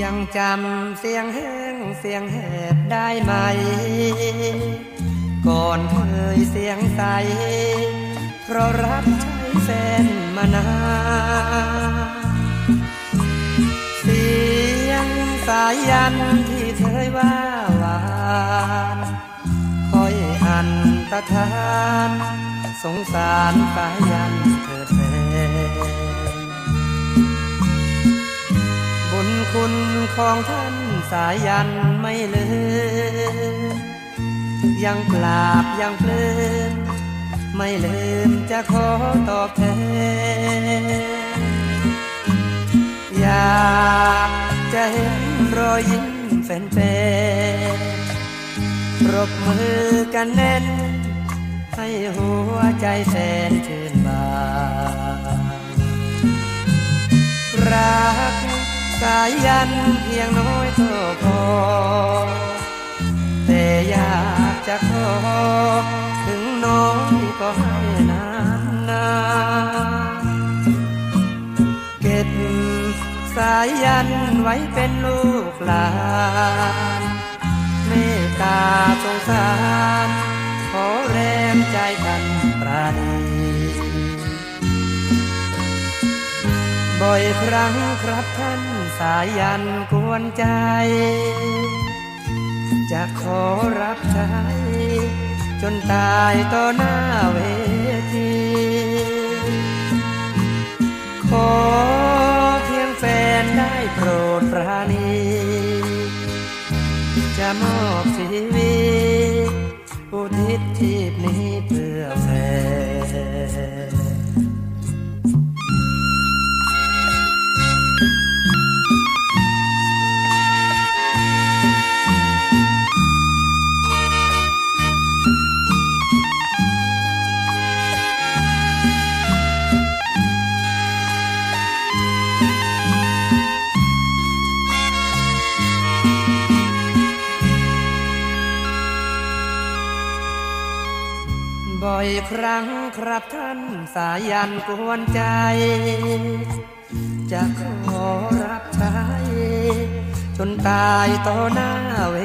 ยังจำเสียงแห้งเสียงแหบได้ไหม ก่อนเคยเสียงใส เพราะรับใช้แฟนมานานเสียงสายยันที่เคยว่าหวานคอยอันตะทาน สงสารสายยัน คุณของท่านสายันไม่ลืม ยังปราบยังเพลินไม่ลืมจะขอตอบแทนอยากจะเห็นรอยยิ้มแฟนๆปรบมือกันแน่น ให้หัวใจแฟนชื่น สายยันเพียงน้อยเท่าพอ แต่อยากจะขอ ถึงน้อยก็ให้นานนานเก็บสายยันไว้เป็นลูกหลานเมตตาสงสารขอแรงใจท่านปราณีบ่อยครั้งครับท่านายันกวนใจ จะขอรับใช้จนตายต่อหน้าเวที ขอเพียงแฟนได้โปรดปราณี จะมอบชีวิตอุทิศทีพนี้เพื่อ บ่อยครั้งครับท่านสายันกวนใจ จะขอรับใช้จนตายต่อหน้าเว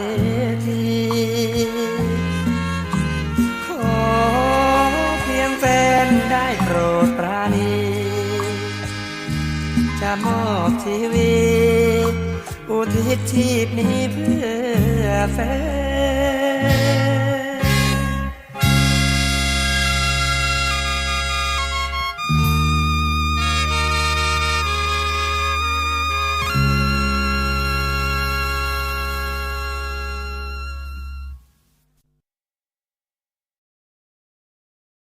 ที ขอเพียงแฟนได้โปรดปราณี จะมอบชีวิต อุทิศชีพนี้เพื่อแฟน